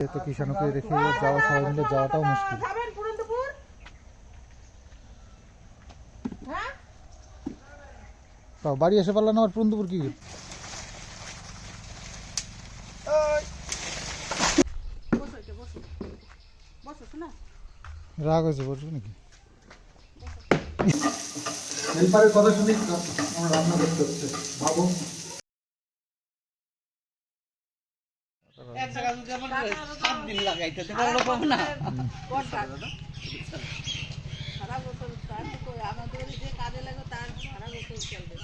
তো কিষানুকে রেখে যাওয়া সবাই মিলে যাওয়াটাও মুশকিল। হ্যাঁ? তাও বাড়ি এসে পারলাম আমার পুরন্দপুর কি? রাগ হয়েছে বলছো নাকি? হেল্পারের কথা শুনে রান্না করতে হচ্ছে। ভাবো। সাত দিন লাগাইতে বড় পাবো না। সারা বছর তার আমাদের যে কাজে লাগে তার সারা বছর চলবে।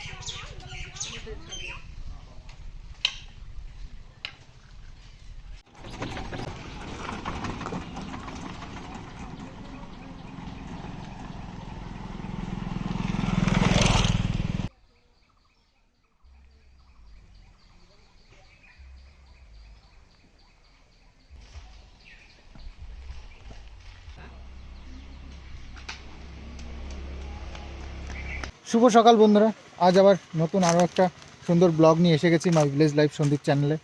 শুভ সকাল বন্ধুরা। আজ আবার নতুন আরও একটা সুন্দর ব্লগ নিয়ে এসে গেছি মাই ভিলেজ লাইফ সন্দীপ চ্যানেলে।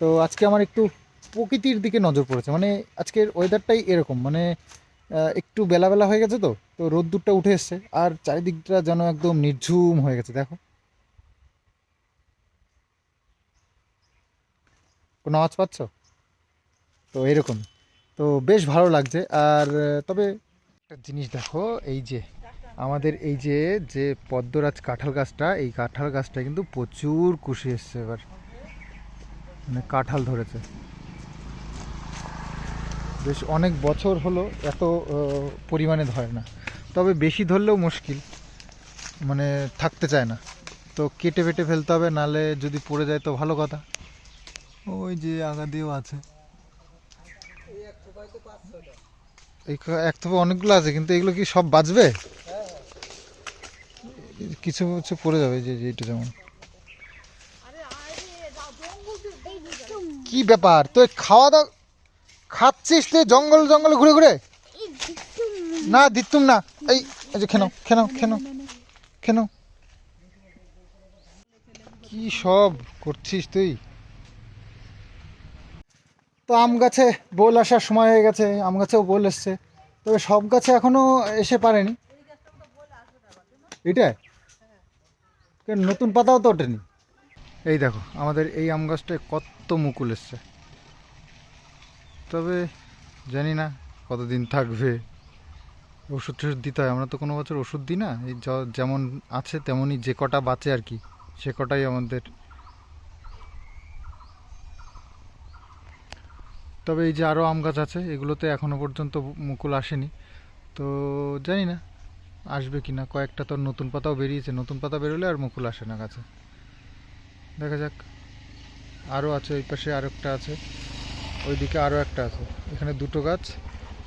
তো আজকে আমার একটু প্রকৃতির দিকে নজর পড়েছে। মানে আজকের ওয়েদারটাই এরকম। মানে একটু বেলাবেলা হয়ে গেছে তো তো রোদ্দুরটা উঠে এসছে। আর চারিদিকটা যেন একদম নির্ঝুম হয়ে গেছে, দেখো। কোনো আওয়াজ পাচ্ছ? তো এরকম। তো বেশ ভালো লাগছে। আর, তবে একটা জিনিস দেখো, এই যে আমাদের এই যে যে পদ্মরাজ কাঁঠাল গাছটা, এই কাঁঠাল গাছটা কিন্তু প্রচুর কুশি এসছে এবার। মানে কাঁঠাল ধরেছে। বেশ অনেক বছর হলো এত পরিমাণে ধরে না। তবে বেশি ধরলেও মুশকিল। মানে থাকতে চায় না। তো কেটে ফেটে ফেলতে হবে, নালে যদি পড়ে যায় তো ভালো কথা। ওই যে আগা দিয়েও আছে। এই এক থোপে অনেকগুলো আছে, কিন্তু এগুলো কি সব বাঁচবে? কিছু কিছু পড়ে যাবে যে যে এটা যেমন কি ব্যাপার? তুই খাওয়া দাওয়া খাচ্ছিস তুই জঙ্গল জঙ্গলে ঘুরে ঘুরে? না। দিতুম না। এই এই যে খেনো খেনো খেনো খেনো কি সব করছিস তুই? তো আম গাছে বোল আসার সময় হয়ে গেছে আম গাছেও বোল এসছে। তবে সব গাছে এখনও এসে পারেনি। এটা নতুন পাতাও তো ওঠেনি। এই দেখো, আমাদের এই আম গাছটায় কত মুকুল এসছে। তবে জানি না কতদিন থাকবে। ওষুধ টষুধ দিতে হয়, আমরা তো কোনো বছর ওষুধ দিই না। এই যেমন আছে তেমনই যে কটা বাঁচে আর কি, সে কটাই আমাদের। তবে এই যে আরও আম গাছ আছে, এগুলোতে এখনও পর্যন্ত মুকুল আসেনি। তো জানি না আসবে কি না কয়েকটা তো নতুন পাতাও বেরিয়েছে, নতুন পাতা বেরোলে আর মুকুল আসে না গাছে। দেখা যাক, আরও আছে ওই পাশে আর একটা আছে, ওইদিকে আরও একটা আছে। এখানে দুটো গাছ,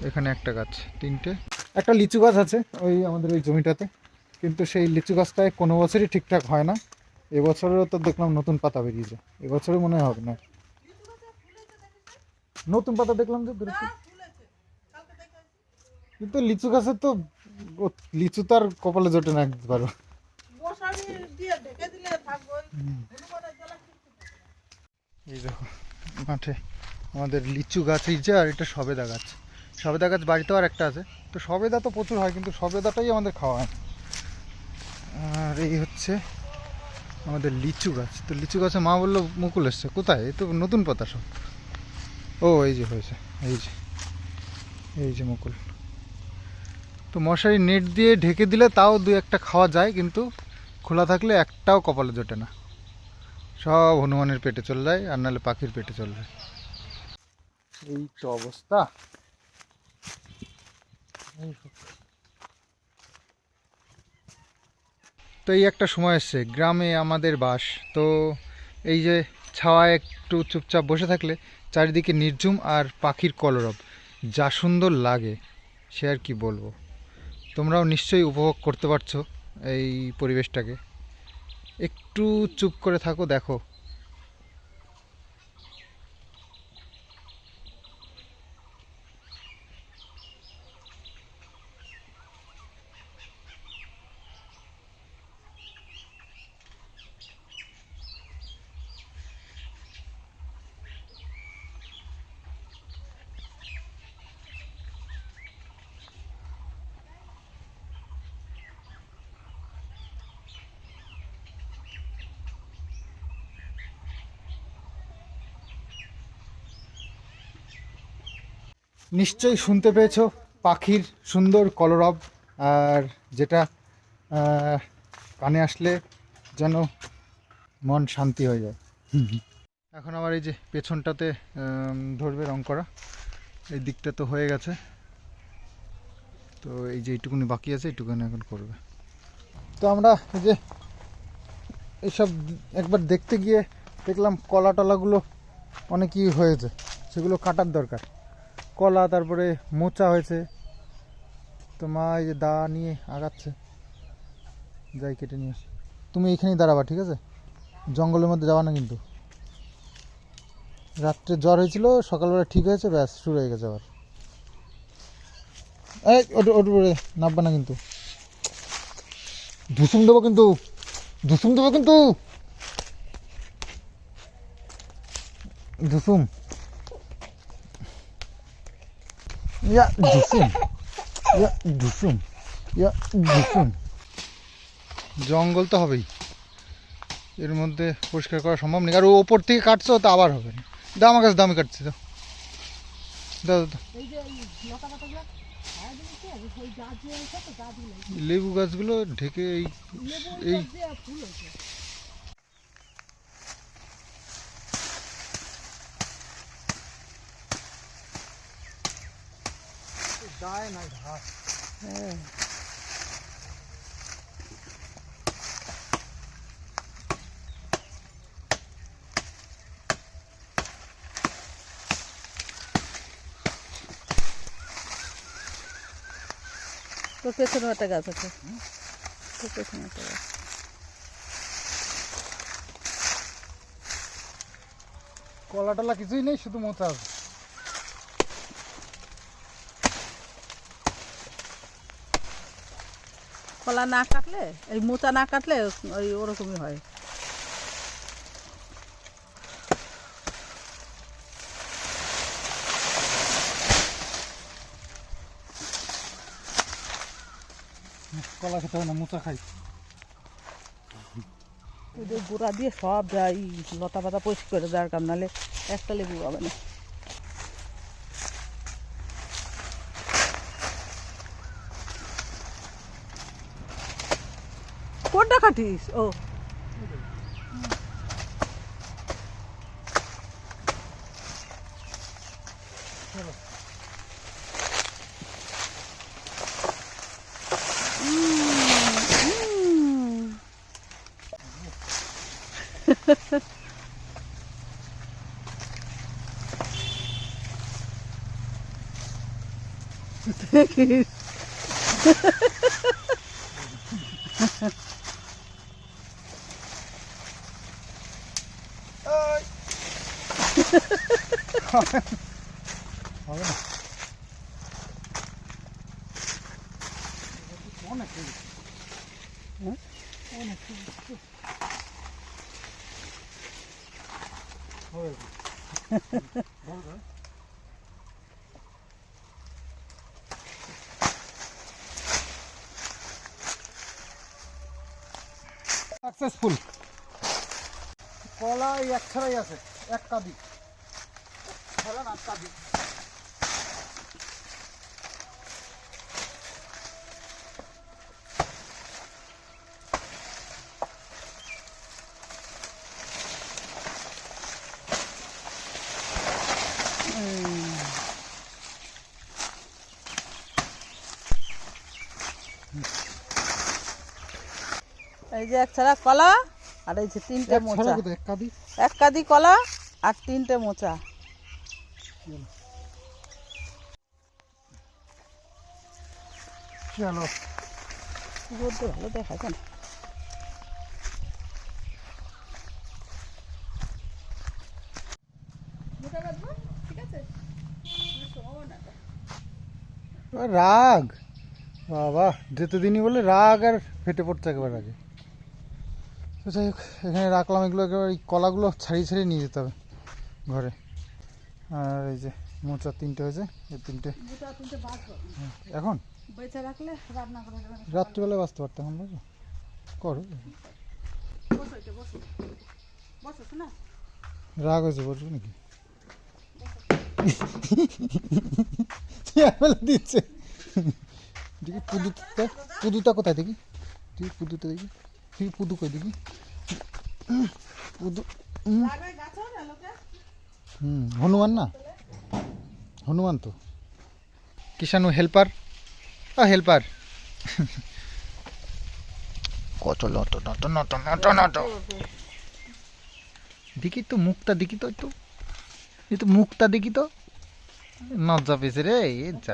এখানে একটা গাছ, তিনটে। একটা লিচু গাছ আছে ওই আমাদের ওই জমিটাতে, কিন্তু সেই লিচু গাছটায় কোনো বছরই ঠিকঠাক হয় না। এবছরেও তো দেখলাম নতুন পাতা বেরিয়েছে এবছরে মনে হবে না। নতুন পাতা দেখলাম যে কিন্তু লিচু গাছের তো লিচু তো আর কপালে জোটে না হনুমানের জ্বালা এই দেখো মাঠে আমাদের লিচু গাছ এই যে আর এটা সবেদা গাছ। সবেদা গাছ বাড়িতেও আর একটা আছে। তো সবেদা তো প্রচুর হয় কিন্তু সবেদাটাই আমাদের খাওয়া হয়। আর এই হচ্ছে আমাদের লিচু গাছ। তো লিচু গাছে মা বলল মুকুল এসছে। কোথায়? এই তো নতুন পাতা সব ও এই যে হয়েছে এই যে এই যে মুকুল। তো মশারি নেট দিয়ে ঢেকে দিলে তাও দু একটা খাওয়া যায়, কিন্তু খোলা থাকলে একটাও কপালে জোটে না। সব হনুমানের পেটে চলে যায়, আর নাহলে পাখির পেটে চলে যায়। এই তো অবস্থা। তো এই একটা সময় এসছে, গ্রামে আমাদের বাস। তো এই যে ছাওয়ায় একটু চুপচাপ বসে থাকলে চারিদিকে নির্ঝুম আর পাখির কলরব। যা সুন্দর লাগে, সে আর কি বলব? তোমরাও নিশ্চয়ই উপভোগ করতে পারছ এই পরিবেশটাকে। একটু চুপ করে থাকো দেখো। নিশ্চয়ই শুনতে পেয়েছ পাখির সুন্দর কলরব, আর যেটা কানে আসলে যেন মন শান্তি হয়ে যায়। এখন আমার এই যে পেছনটাতে ধরবে রং করা। এই দিকটা তো হয়ে গেছে। তো এই যে এইটুকুনি বাকি আছে, এইটুকুনি এখন করবে। তো আমরা এই যে এইসব একবার দেখতে গিয়ে দেখলাম কলা টলাগুলো অনেকই হয়েছে। সেগুলো কাটার দরকার। কলা, তারপরে মোচা হয়েছে। তো মা এই যে দা নিয়ে আগাচ্ছে। যাই কেটে নিয়ে তুমি এখানেই দাঁড়াবা, ঠিক আছে? জঙ্গলের মধ্যে যাবা না কিন্তু। রাত্রে জ্বর হয়েছিল, সকালবেলা ঠিক হয়েছে, ব্যাস, শুরু হয়ে গেছে আবার। এই ওটু ওটু নামবা না কিন্তু। ধুসুম দেবো কিন্তু, ধুসুম দেবো কিন্তু। ধুসুম। ইয়া ধুসুম ইয়া ধুসুম ইয়া ধুসুম জঙ্গল তো হবেই। এর মধ্যে পরিষ্কার করা সম্ভব নেই। আর ও ওপর থেকে কাটছো তো আবার হবে না। দাও আমার কাছে দামি কাটছি তো গাছগুলো। লেবু গাছগুলো ঢেকে এই এই যে ফুল হয়েছে গায়ে নাই ঘাস তোর পেছনে একটা গাছ আছে। তোর পেছনে একটা গাছ। কলা টলা কিছুই নেই শুধু মোচা আছে কলা না কাটলে এই মোচা না কাটলে ওই ওরকমই হয়। কলা খেতে হয় না মোচা খাই। গোড়া দিয়ে সব যাই লতা পাতা পরিষ্কার করে দেওয়ার কাম নাহলে একটা লেবু হবে না। parties. Oh. Mm. Thank you. হবে না অনেক? অনেক হবে সাকসেসফুল কলা এই এক ছাড়াই আছে এক কাদি এই যে এক ছাড়া কলা আর এই যে তিনটে মোচা। এক কাদি কলা আর তিনটে মোচা। চলো রোদ্দুর ভালো দেখা যায় না এবার রাগ। বাবা যেতে দিনই বলে রাগ আর ফেটে পড়ছে একেবারে আগে। তো যাই হোক এখানে রাখলাম এগুলো একেবারে এই কলাগুলো ছাড়িয়ে ছাড়িয়ে নিয়ে যেতে হবে ঘরে। আর এই যে মোচা তিনটে হয়েছে এই তিনটে। বাঁচবো এখন? রাত্রিবেলায় বাঁচতে পারতাম আমরা। করো। রাগ হয়েছে বলছো নাকি? দিচ্ছে। দেখি পুদুটা পুদুটা কোথায় দেখি? তুই পুদুটা দেখি। তুই পুদু কই দেখি। পুদু হুম হনুমান না? হনুমান তো। কিষাণু হেল্পার? আ হেল্পার। কত নত নত নত নত নত। দেখি তো মুখটা দেখি তো একটু। এই তো মুখটা দেখি তো। নজ্জা পেয়েছে রে এ যা।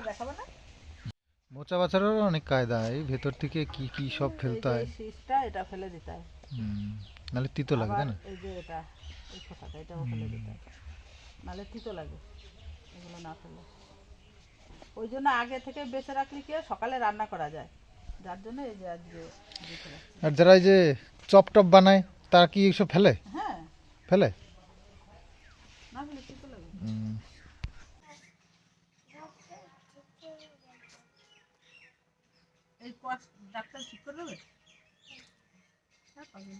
মোচা বাছারও অনেক কায়দা এই ভেতর থেকে কি কি সব ফেলতে হয়। এটা ফেলে দিতে হয়। হুম, নাহলে তিতো লাগে না? এই যে এটা এই খোসাটা এটাও ফেলে দিতে হয়। নাহলে তিতো লাগে এগুলো না ফেলে ওই জন্য আগে থেকে বেছে রাখলে কি সকালে রান্না করা যায়। যার জন্য এই যে আজকে। আর যারা এই যে চপ টপ বানায় তারা কি এসব ফেলে? হ্যাঁ। ফেলে? না ফেলে তিতো লাগে। এই ডাক্তার ঠিক করে দেবে? হ্যাঁ পাবেন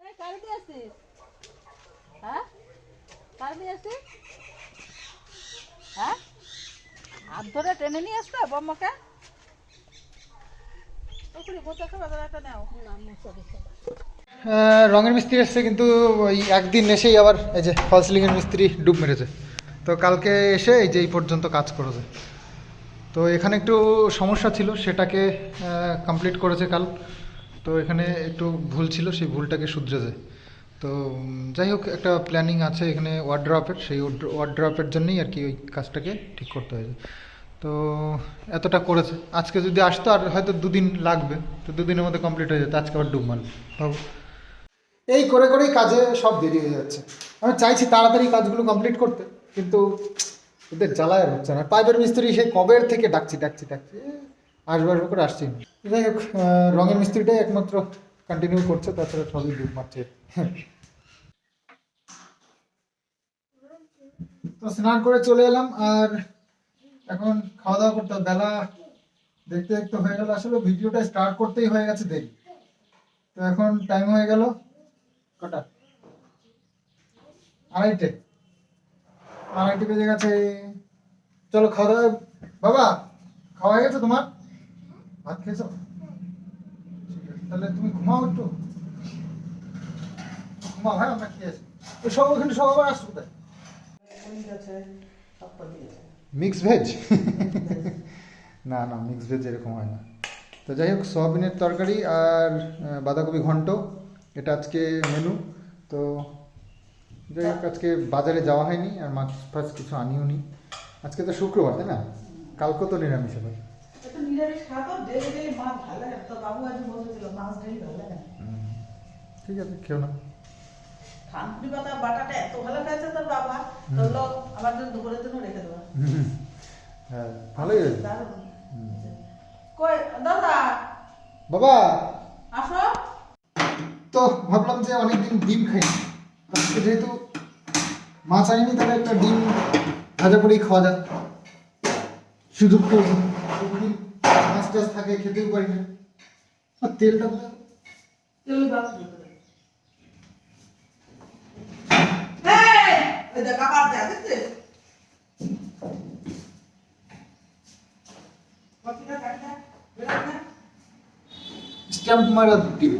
এই কার দিয়ে আসছিস হ্যাঁ কার দিয়ে আসছিস হ্যাঁ হাত ধরে টেনে নিয়ে আসতে বম্মাকে রঙের মিস্ত্রি এসছে কিন্তু ওই একদিন এসেই আবার এই যে ফল সিলিংয়ের মিস্ত্রি ডুব মেরেছে। তো কালকে এসে এই যে এই পর্যন্ত কাজ করেছে। তো এখানে একটু সমস্যা ছিল সেটাকে কমপ্লিট করেছে কাল। তো এখানে একটু ভুল ছিল সেই ভুলটাকে শুধরেছে। তো যাই হোক একটা প্ল্যানিং আছে এখানে ওয়ার্ড্রপের সেই ওয়ার্ড্রপের জন্যই আর কি ওই কাজটাকে ঠিক করতে হয়েছে। তো এতটা করেছে। আজকে যদি আসতো আর হয়তো দুদিন লাগবে তো দুদিনের মধ্যে কমপ্লিট হয়ে যেত। আজকে আবার ডুব মারবে। ভাবো এই করে করেই কাজে সব দেরি হয়ে যাচ্ছে। আমি চাইছি তাড়াতাড়ি কাজগুলো কমপ্লিট করতে কিন্তু ওদের জ্বালায় আর হচ্ছে না। পাইপের মিস্ত্রি সেই কবের থেকে ডাকছি ডাকছি ডাকছি। এ, আসব করে আসছি। যাই হোক রঙের মিস্ত্রিটাই একমাত্র কন্টিনিউ করছে তাছাড়া সবই ডুব মারছে। তো স্নান করে চলে এলাম আর এখন খাওয়া দাওয়া করতে বেলা দেখতে দেখতে হয়ে গেল। আসলে ভিডিওটা স্টার্ট করতেই হয়ে গেছে দেরি। তো এখন টাইম হয়ে গেল। কটা? আড়াইটে। আড়াইটে বেজে গেছে। চলো খাওয়া দাওয়া। বাবা, খাওয়া গেছে তোমার? ভাত খেয়েছো? তাহলে তুমি ঘুমাও একটু। ঘুমাও হ্যাঁ আমরা খেয়ে আসি। তো সব ওখানে সব আবার আসছো কোথায়? মিক্স ভেজ না না মিক্স ভেজ এরকম হয় না। তো যাই হোক সোয়াবিনের তরকারি আর বাঁধাকপি ঘন্ট এটা আজকে মেনু তো যাই হোক আজকে বাজারে যাওয়া হয়নি আর মাছ ফাছ কিছু আনিও নি। আজকে তো শুক্রবার তাই না? কালকেও তো নিরামিষ হুম, ঠিক আছে খেও না। থানকুনি পাতা বাটাটা এত ভালো খাইছে তোর বাবা। বলল আমার জন্য দুপুরের জন্য রেখে দেবো। হ্যাঁ ভালোই কই দাদা? বাবা! আসো। তো ভাবলাম যে অনেকদিন ডিম খাই আজকে যেহেতু মাছ আনিনি তাহলে একটা ডিম ভাজা করেই খাওয়া যাক। সুযোগ পেয়েছি মাছ টাছ থাকে খেতেও পারি না। তেলটা? তেল বাস এই ওই দেখ আবার যা দেখতে কতটা কাটা বেরা না স্ট্যাম্প মারা ডিম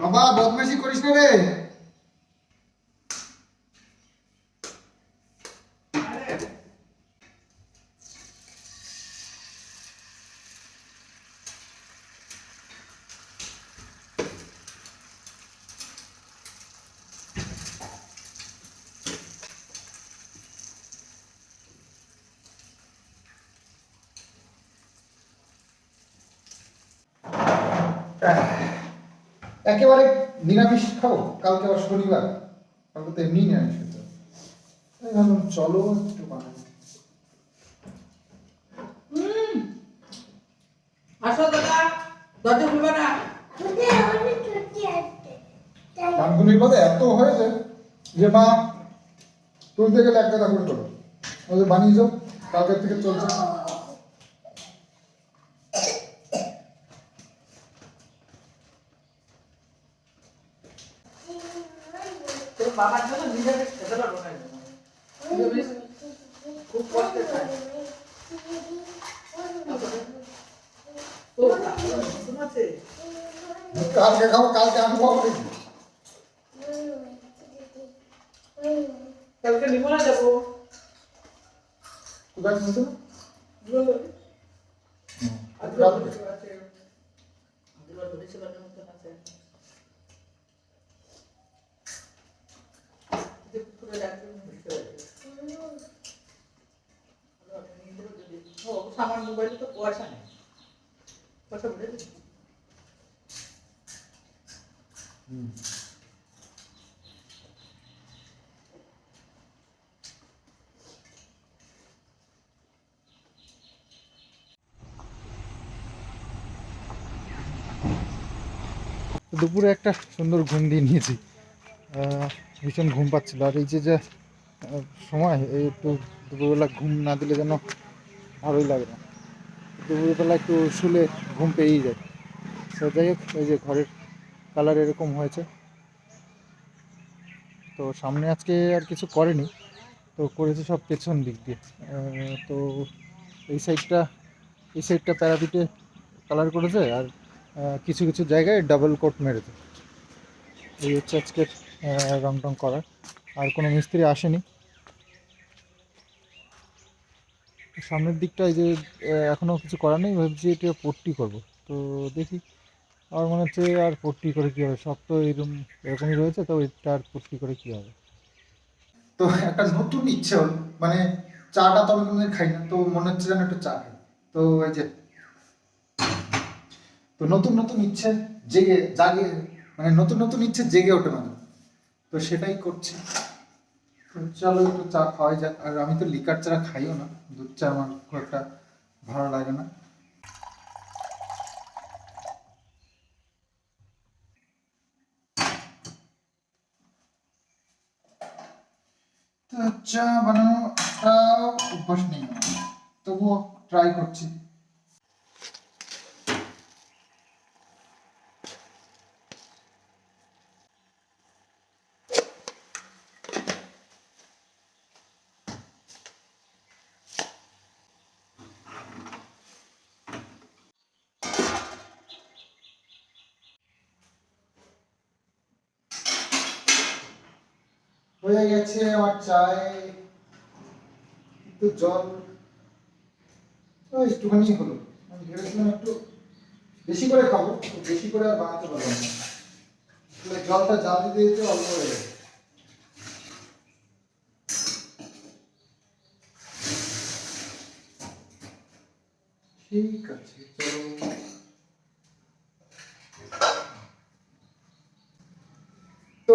বাবা বদমাইশি করিস না রে একেবারে নিরামিষ খাব কালকে আবার শনিবার কালকে তো এমনি নিরামিষ খেতে হবে। তাই ভাবলাম চলো একটু বানাই। আসো দাদা দরজা খুলবে না? এত হয়েছে যে মা তুলতে গেলে এক কথা করে তোলো। ওদের বানিয়ে যাও কালকের থেকে চলছে। তোর বাবার জন্য নিজেকে খেতে পারব না একদম। খুব কষ্টে খায়। কালকে খাব কালকে আমি খাব কালকে নিমলা যাব কোথায় শুনছো আজকে আছে আজকে ধরেছিলাম নতুন আছে যে পুরো রাখতে বুঝতে পারছি ও সামান মোবাইলে তো পয়সা নেই দুপুরে একটা সুন্দর ঘুম দিয়ে নিয়েছি। ভীষণ ঘুম পাচ্ছিল। আর এই যে যে সময় একটু দুপুরবেলা ঘুম না দিলে যেন ভালোই লাগে না। দুপুরবেলা একটু শুলে ঘুম পেয়েই যায়। তো যাই হোক এই যে ঘরের কালার এরকম হয়েছে। তো সামনে আজকে আর কিছু করেনি। তো করেছে সব পেছন দিক দিয়ে। তো এই সাইডটা এই সাইডটা প্যারাপিটে কালার করেছে আর কিছু কিছু জায়গায় ডাবল কোট মেরেছে। এই হচ্ছে আজকের রং টং করার। আর কোনো মিস্ত্রি আসেনি। সামনের দিকটা এই যে এখনও কিছু করার নেই, ভাবছি এটা পট্টি করব। তো দেখি, আমার মনে হচ্ছে আর পট্টি করে কী হবে? সব তো এরকম এরকমই রয়েছে, তো এটা আর পট্টি করে কী হবে? তো একটা নতুন ইচ্ছে হল মানে চাটা তো আমি খাই না, তো মনে হচ্ছে যেন একটু চা খাই। তো এই যে, তো নতুন নতুন ইচ্ছে জেগে, জাগে মানে নতুন নতুন ইচ্ছে জেগে ওঠে মানে। তো সেটাই করছি। চলো একটু চা খাওয়াই যাক। আর আমি তো লিকার চা খাইও না। দুধ চা আমার খুব একটা ভালো লাগে না। তো চা বানানোটা অভ্যাস নেই। তবুও ট্রাই করছি। হয়ে গেছে আমার চায়। একটু জল। একটুখানি হলো। আমি ভেবেছিলাম একটু বেশি করে খাব বেশি করে আর বানাতে পারলাম না। জলটা জাল দিতে দিতে অল্প হয়ে গেছে। ঠিক আছে, চলো তো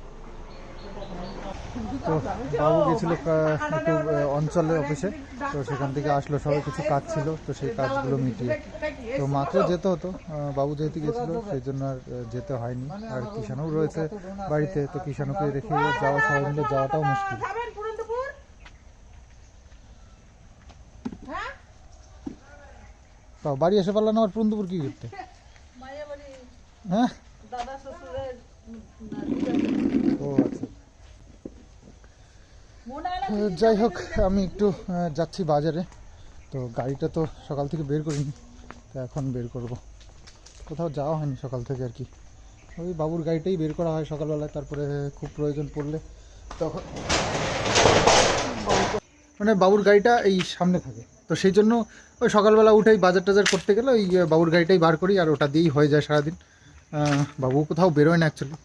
তো বাবু গেছিল একটু অঞ্চলের অফিসে। তো সেখান থেকে আসলো সবাই কিছু কাজ ছিল তো সেই কাজগুলো মিটিয়ে। তো মাত্র যেতে হতো বাবু যেহেতু গেছিল সেই জন্য আর যেতে হয়নি। আর কিষাণও রয়েছে বাড়িতে তো কিষাণুকে রেখে যাওয়া সবাই মিলে যাওয়াটাও মুশকিল। তাও বাড়ি এসে পারলাম না আবার পুরন্দপুর কি করতে? হ্যাঁ? দাদা শ্বশুরের ও আচ্ছা মনে হয় না তো যাই হোক, আমি একটু যাচ্ছি বাজারে। তো গাড়িটা তো সকাল থেকে বের করিনি, তো এখন বের করব। কোথাও যাওয়া হয়নি সকাল থেকে আর কি। ওই বাবুর গাড়িটাই বের করা হয় সকালবেলায় তারপরে খুব প্রয়োজন পড়লে তখন। মানে বাবুর গাড়িটা এই সামনে থাকে। তো সেই জন্য ওই সকালবেলা উঠেই বাজার টাজার করতে গেলে ওই বাবুর গাড়িটাই বার করি, আর ওটা দিয়েই হয়ে যায় সারাদিন। বাবু কোথাও বেরোয় না অ্যাকচুয়ালি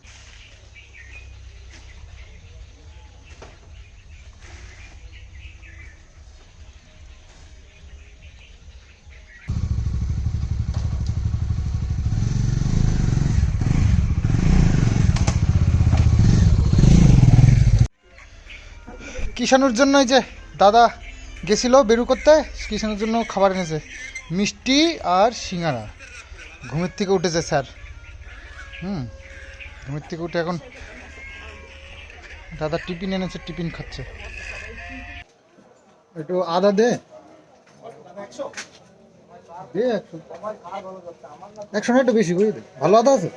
কিষানুর জন্য যে দাদা গেছিল বেরু করতে কিষানুর জন্য খাবার এনেছে। মিষ্টি আর সিঙ্গারা। ঘুমের থেকে উঠেছে, স্যার। হুম, ঘুমের থেকে উঠে এখন দাদা টিফিন এনেছে, টিফিন খাচ্ছে। একটু আদা দে। একশো। না একটু বেশি দে। ভালো আদা আছে?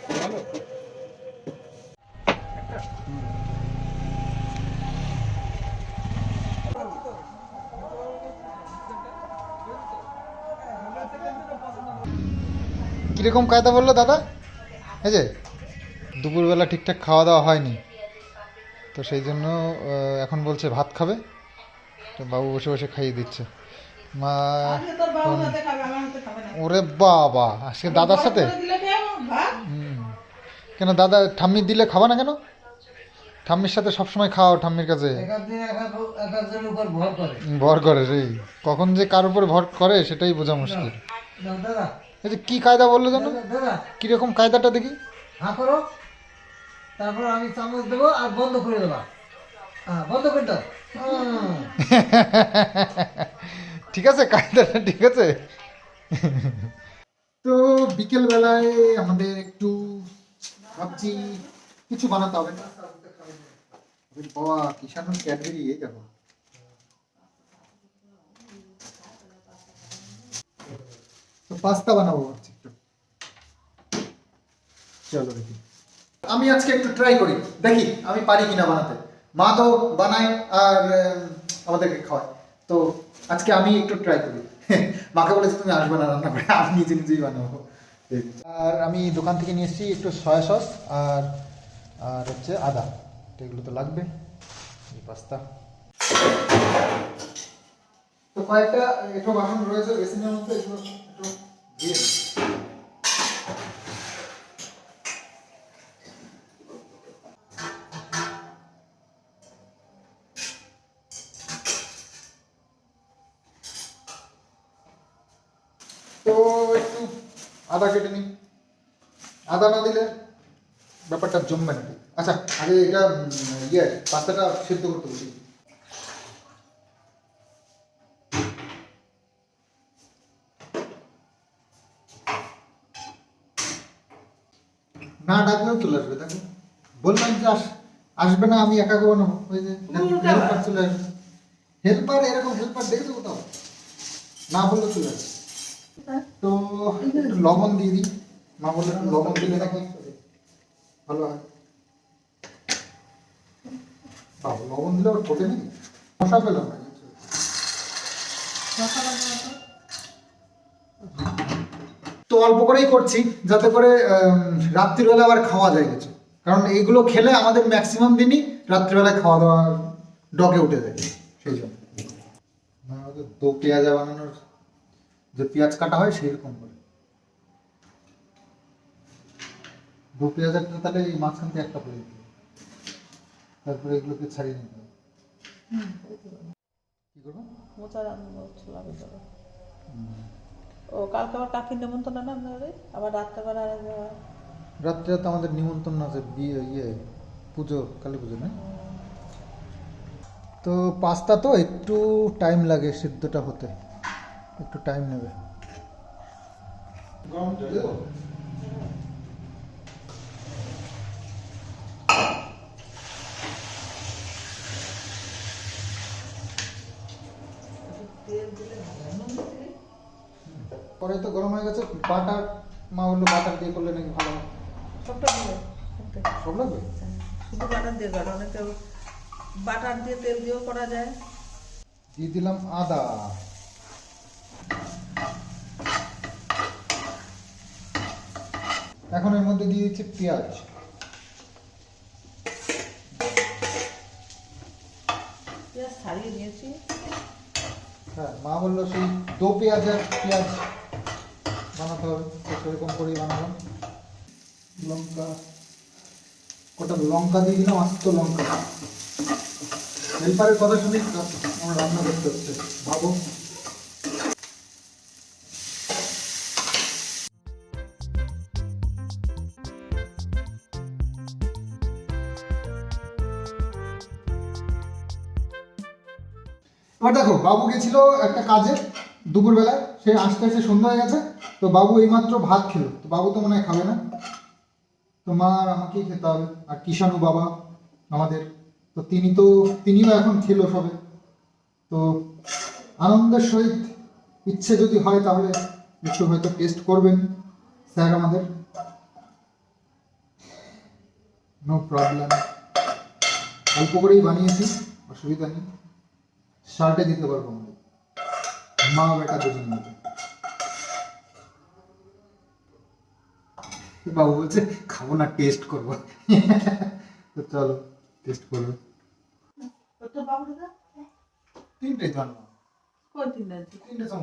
কীরকম কায়দা বলল দাদা? এই যে দুপুরবেলা ঠিকঠাক খাওয়া দাওয়া হয়নি। তো সেই জন্য এখন বলছে ভাত খাবে। তো বাবু বসে বসে খাইয়ে দিচ্ছে। মা ওরে বাবা আজকে দাদার সাথে। কেন দাদা ঠাম্মি দিলে খাবা না কেন? ঠাম্মির সাথে সবসময় খাও ঠাম্মির কাছে। ভর করে। ভর করে রে কখন যে কার উপর ভর করে সেটাই বোঝা মুশকিল। দাদা এই যে কি কায়দা বলল জানো দাদা কীরকম কায়দাটা দেখি? হা করো। তারপর আমি চামচ দেবো আর বন্ধ করে দেবা। হ্যাঁ বন্ধ করে দাও। ঠিক আছে কায়দাটা ঠিক আছে। তো বিকেল বেলায় আমাদের একটু ভাবছি কিছু বানাতে হবে। বাবা কিষানুর ক্যাডবেরি এই দেখো তো পাস্তা বানাবো ভাবছি একটু। চলো দেখি। আমি আজকে একটু ট্রাই করি। দেখি, আমি পারি কিনা বানাতে। মা তো বানায় আর আমাদেরকে খাওয়ায়। তো আজকে আমি একটু ট্রাই করি। মাকে বলেছি, তুমি আসবে না রান্না করে, আমি নিজে নিজেই বানাবো। আর আমি দোকান থেকে নিয়ে এসেছি একটু সয়া সস আর আর হচ্ছে আদা। এগুলো তো লাগবে। এই পাস্তা। তো কয়েকটা একটু বাসন রয়েছে, বেসিনের মধ্যে এগুলো একটু দিয়ে দিই। তো একটু আদা কেটে নিই আদা না দিলে ব্যাপারটা জমবে নাকি আচ্ছা আগে এটা উম, ইয়ে পাস্তাটা সিদ্ধ করতে বসি না ডাকলেও চলে আসবে দেখো। বললাম যে আস আসবে না আমি একা করব না। ওই যে হেল্পার চলে আসবে। হেল্পার এরকম হেল্পার দেখেছ কোথাও না বললে চলে আসবে। তো একটু লবণ দিয়ে দিই। মা বললে একটু লবণ দিলে নাকি ভালো হয়। বাবা, লবণ দিলে ওর ফোটে নাকি? মশা পেলাম না। কিছু। তো অল্প করেই করছি যাতে করে রাত্রিবেলা আবার খাওয়া যায় কিছু। কারণ এইগুলো খেলে আমাদের ম্যাক্সিমাম দিনই রাত্রিবেলায় খাওয়া দাওয়া ডগে উঠে যায় সেই জন্য। দো পেঁয়াজা বানানোর যে পেঁয়াজ কাটা হয় সেই রকম করে। দু পেঁয়াজ তাহলে এই মাঝখান থেকে একটা করে দিতে তারপরে এগুলোকে ছাড়িয়ে নিতে হবে। কি করব? মোচা রান্না ছোলা ভেতরে ও কালকে আবার কাকির নেমন্তন্ন না আপনাদের? আবার রাত্রেবেলা রাত্রে তো আমাদের নিমন্ত্রণ আছে বিয়ে ইয়ে পুজো কালী পুজো না? তো পাস্তা তো একটু টাইম লাগে সিদ্ধটা হতে। একটু টাইম নেবে। গরম পরে তো গরম হয়ে গেছে বাটার মা বলল বাটার দিয়ে করলে নাকি ভালো হয়। সবটা দিলে সব লাগবে শুধু বাটার দিয়ে করে অনেকে বাটার দিয়ে তেল দিয়েও করা যায়। দিয়ে দিলাম আদা। এখন এর মধ্যে দিয়ে দিচ্ছি পেঁয়াজ। পেঁয়াজ ছাড়িয়ে নিয়েছি হ্যাঁ মা বলল সেই দো পেঁয়াজ আর পেঁয়াজ বানাতে হবে তো সেরকম করেই বানালাম লঙ্কা, কটা লঙ্কা দিয়ে দিলাম, আস্ত লঙ্কা। হেল্পারের কথা শুনে আমার রান্না করতে হচ্ছে? ভাবো। এবার দেখো, বাবু গেছিল একটা কাজে দুপুরবেলায়। সে আসতে আসতে সন্ধ্যা হয়ে গেছে। তো বাবু এইমাত্র ভাত খেলো। তো বাবু তো মনে হয় খাবে না। তো মা আর আমাকেই খেতে হবে। আর কিষাণু বাবা আমাদের। তো তিনি তো, তিনিও এখন খেলো সবে। তো আনন্দের সহিত ইচ্ছে যদি হয় তাহলে একটু হয়তো টেস্ট করবেন। স্যার আমাদের। নো প্রবলেম অল্প করেই বানিয়েছি, অসুবিধা নেই। শার্টে দিতে পারব আমাদের। মা বেটা দুজন বাবু বলছে খাব না টেস্ট করব। তো চলো টেস্ট করব। তিনটে কই তিনটা? তিনটে তো।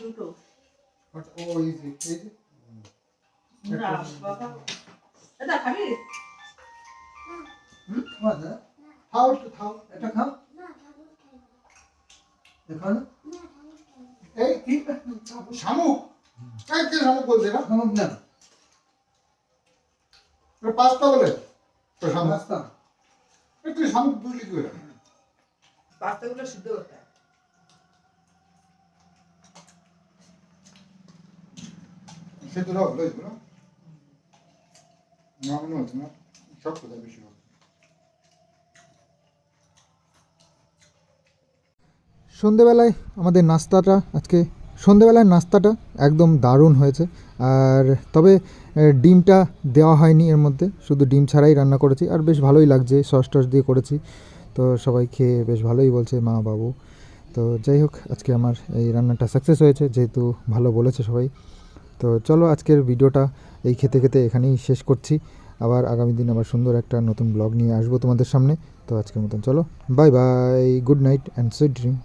দুটো? এটা খাবি? যায়। খাও একটু খাও। এটা খাও। এই কি শামুক। শামুক বলছে না শামুক না। পাস্তা বলে তো শামুক রাস্তা একটু শামুক বুঝলি কি ওটা। সিদ্ধ করতে। রাখ লইছ না না মনে হচ্ছে না। সব কথা বেশি হবে। সন্ধেবেলায় আমাদের নাস্তাটা আজকে সন্ধেবেলায় নাস্তাটা একদম দারুণ হয়েছে। আর তবে ডিমটা দেওয়া হয়নি এর মধ্যে। শুধু ডিম ছাড়াই রান্না করেছি। আর বেশ ভালোই লাগছে, সস টস দিয়ে করেছি। তো সবাই খেয়ে বেশ ভালোই বলছে মা বাবু। তো যাই হোক, আজকে আমার এই রান্নাটা সাকসেস হয়েছে, যেহেতু ভালো বলেছে সবাই। তো চলো আজকের ভিডিওটা এই খেতে খেতে এখানেই শেষ করছি। আবার আগামী দিন আবার সুন্দর একটা নতুন ব্লগ নিয়ে আসব তোমাদের সামনে। তো আজকের মতন চলো bye bye good night and sweet dream